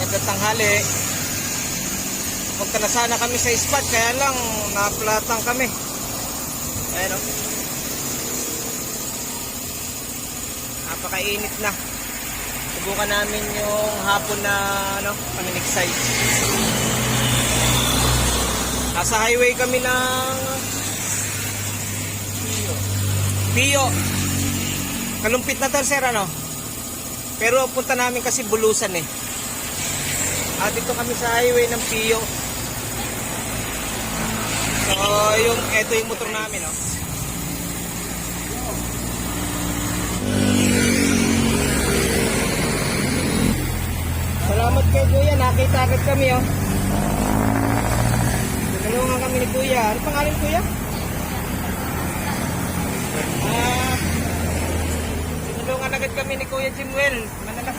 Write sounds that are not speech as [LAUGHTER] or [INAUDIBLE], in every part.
Ganda tanghali. Punta na sana kami sa spot, kaya lang naplatang kami. Ayan o. Napakainit na. Subukan namin yung hapon na ano, exercise. Nasa highway kami ng Pio. Kalumpit na to, sir, ano? Pero punta namin kasi bulusan eh. At dito kami sa highway ng Pio. So, yung, eto yung motor namin, oh. Salamat kay Kuya, nakita agad kami, oh. Tinulungan kami ni Kuya. Ano pangalan Kuya? Ah, tinulungan agad kami ni Kuya Jimwell. Manala.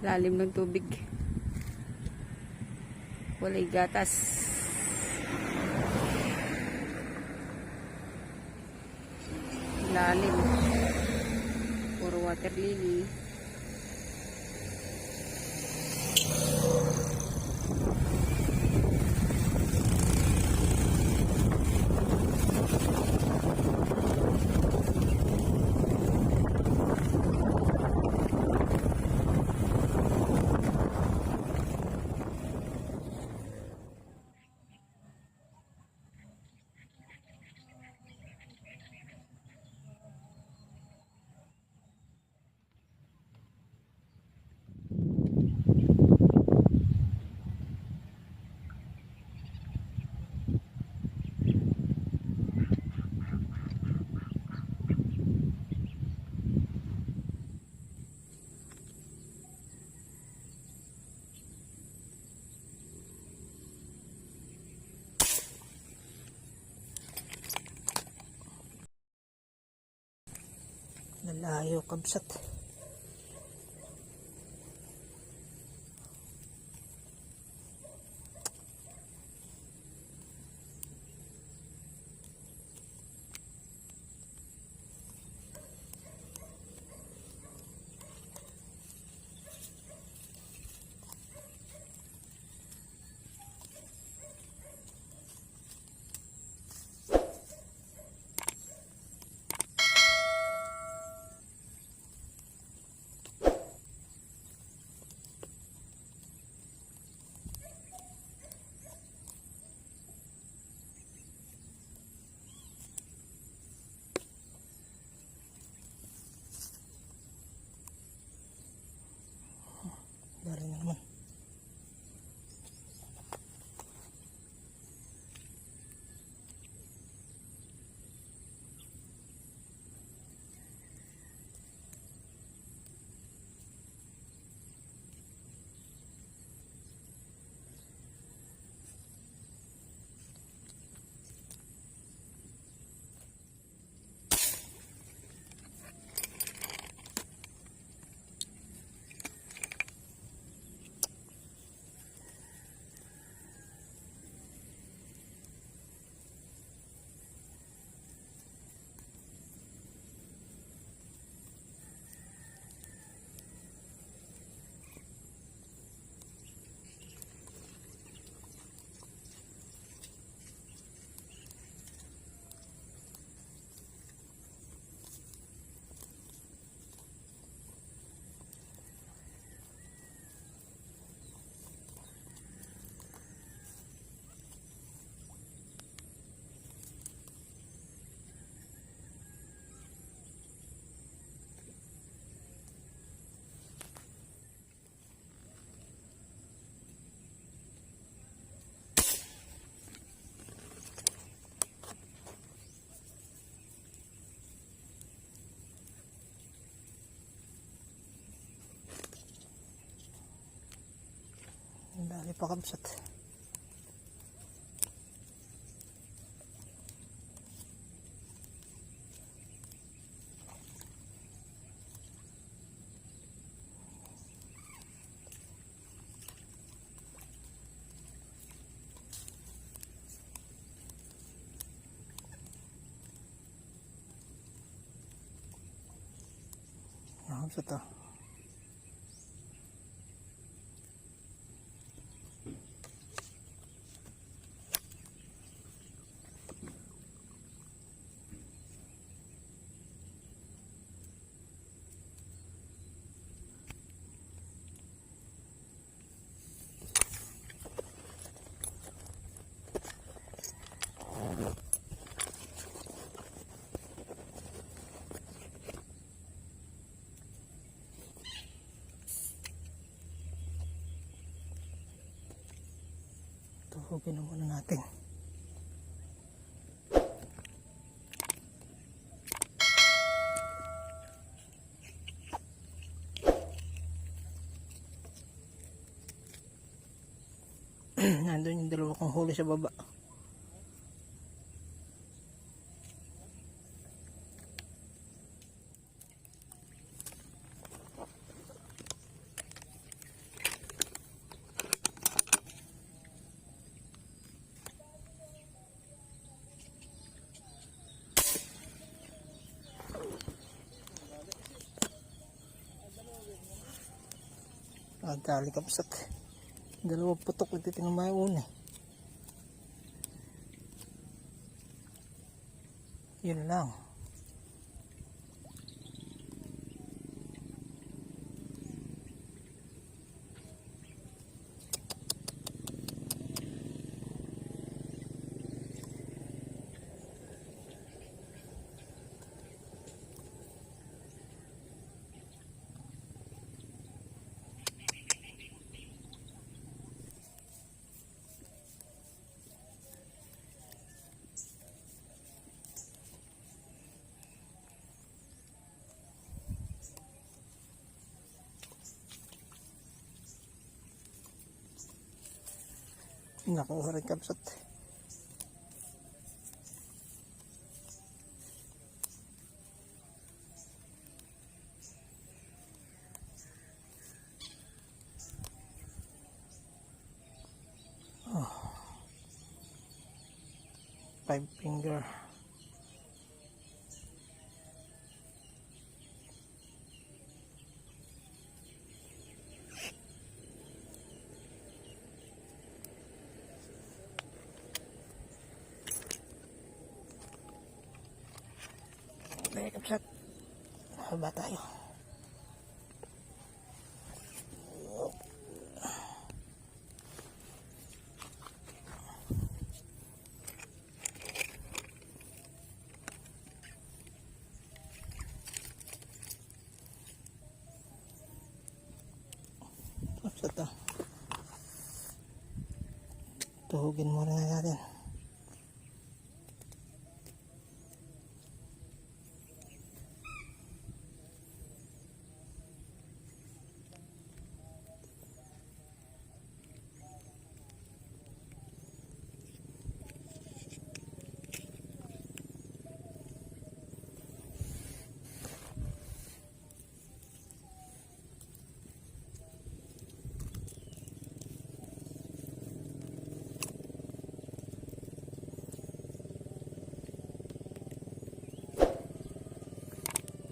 Lalim ng tubig. Walay gatas. Lalim. Water lily. Nalayo kabsat. dami pa kamsat kamsat ah ano Tuhugin na muna natin. [CLEARS THROAT] Nandun yung dalawa kong huli sa baba. Ah, dali ka pasak. Dalawang putok ito tinamay una. Yun lang. Nakuha rin kapsat. Oh. Five finger. Haba tayo. Kapsat to. Tuhugin muna natin.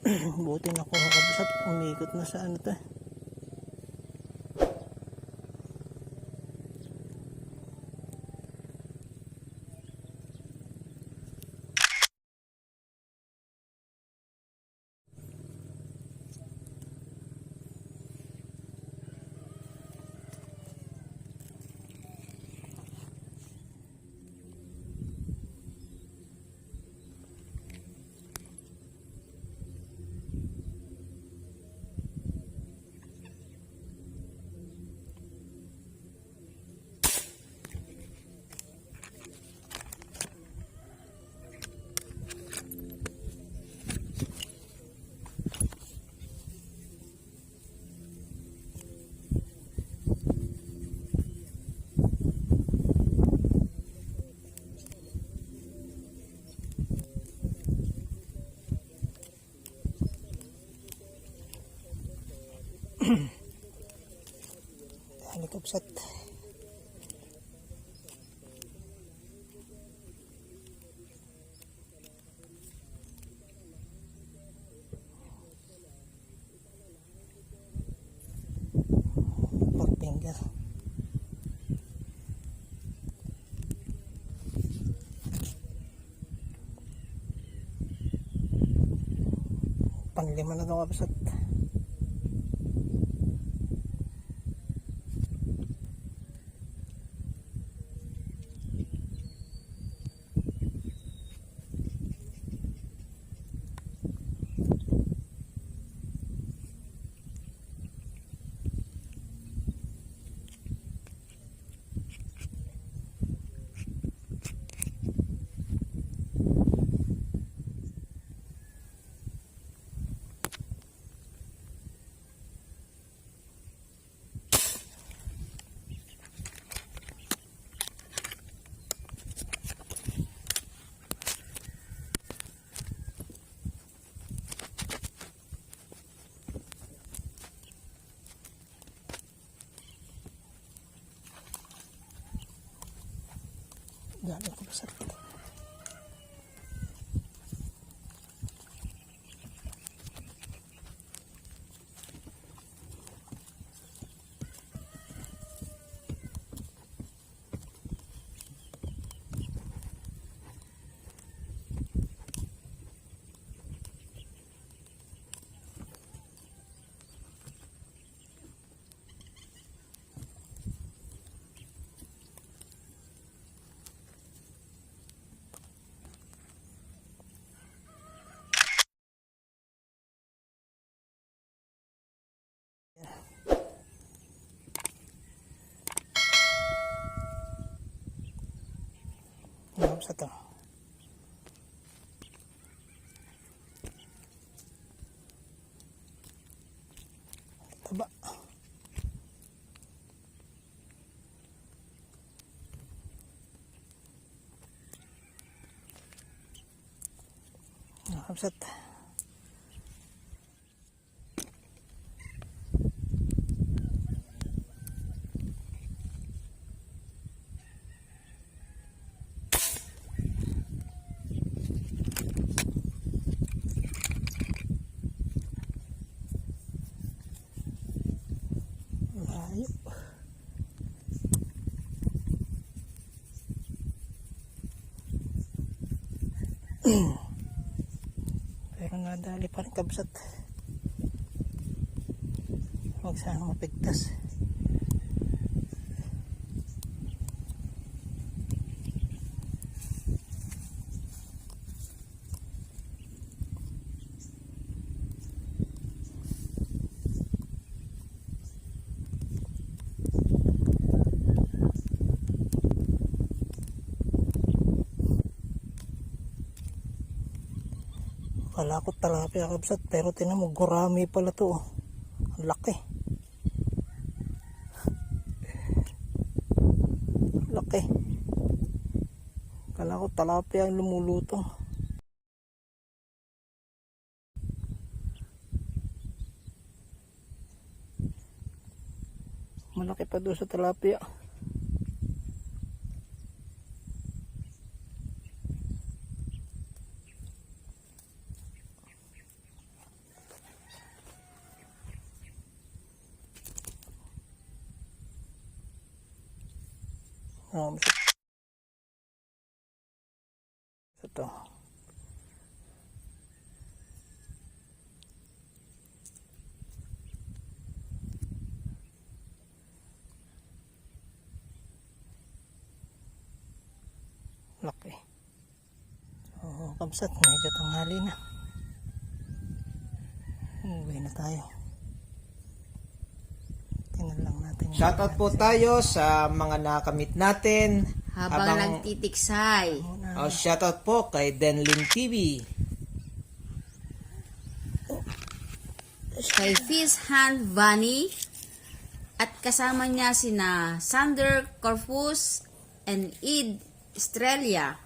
[CLEARS THROAT] Buti na kuha kabsat. Umikot na sa ano to. Upset. Finger. Panglima na daw upset. Galing kabsat. Ano kabsat to? Taba. Ano kabsat? Layo. Pero nadali pa rin kabsat. Huwag sana mapigtas. Kala ko talapia kabsat pero tinan mo gurami pala to. oh. Ang laki. Laki. Kala ko talapia ang lumulutong. Malaki pa doon sa talapia. Um, ito. Laki. Oo, kamsat. Medyo tanghali na. Uwi na tayo. Tingnan lang na. Shoutout po tayo sa mga nakamit natin. Habang nagtitiksay. oh, shoutout po kay Denlin TV. Kay Fishhand Vani. At kasama niya sina Sander Corpus and Id Estrella.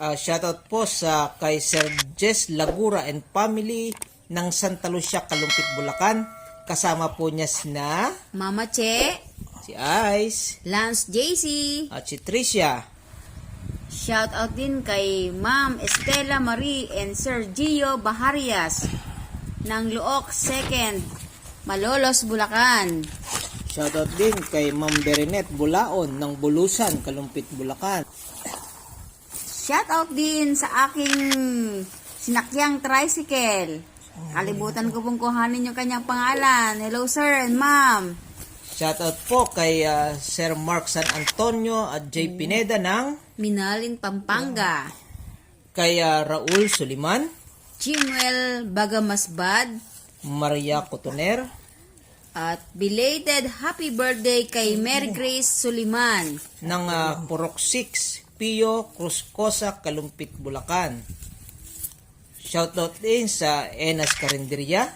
Ah, shoutout po sa kay Sir Jess Lagura and family ng Santa Lucia, Kalumpit, Bulacan. Kasama po niya sina Mama Che, si Ice Lance JC. at si Tricia. Shout out din kay Ma'am Estela Marie and Sir Gio Baharias ng Luok 2nd, Malolos, Bulacan. Shoutout din kay Ma'am Berenet Bulaon ng Bulusan, Kalumpit, Bulacan. Shout out din sa aking sinakyang tricycle. Kalibutan ko pong kuhanin yung kanyang pangalan. Hello sir and ma'am. Shoutout po kay ah, Sir Mark San Antonio at J. Pineda ng Minalin Pampanga. kay ah, Raul Suliman, Jimwell Bagamasbad. Maria Cotoner, At belated happy birthday kay Mary Grace Suliman. ng ah, Purok 6, Pio Cruzcosa, Kalumpit, Bulacan. Shoutout din sa Enas Carinderia,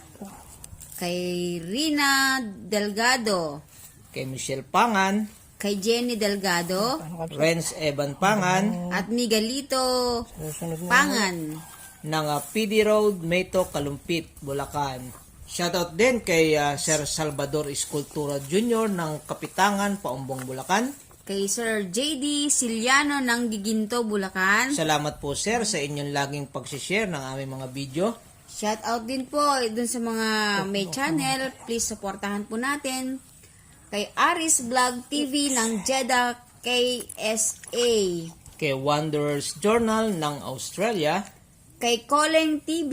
Kay Rina Delgado. kay Michelle Pangan, Kay Jenny Delgado. Renz Evan Pangan, At Miguelito Pangan. ng ah, PD Road, Meto, Kalumpit, Bulacan. Shoutout din kay ah, Sir Salvador Escultura Jr. ng Kapitangan, Paumbong, Bulacan. Kay Sir JD Siliano ng Giginto, Bulacan. Salamat po sir sa inyong laging pagsishare ng aming mga video. Shout out din po dun sa mga may channel. Please supportahan po natin. Kay Aris Vlog TV ng Jeddah KSA. Kay Wanderers Journal ng Australia. Kay Koleng TV.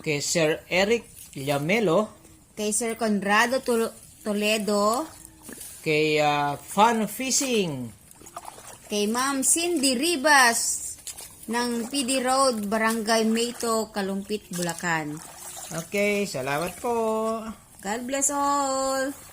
Kay Sir Eric Llamelo. Kay Sir Conrado Tol- Toledo. Kay ah, Fun Fishing. Kay Ma'am Cindy Ribas ng PD Road, Barangay Meto, Kalumpit, Bulacan. Okay, salamat po. God bless all!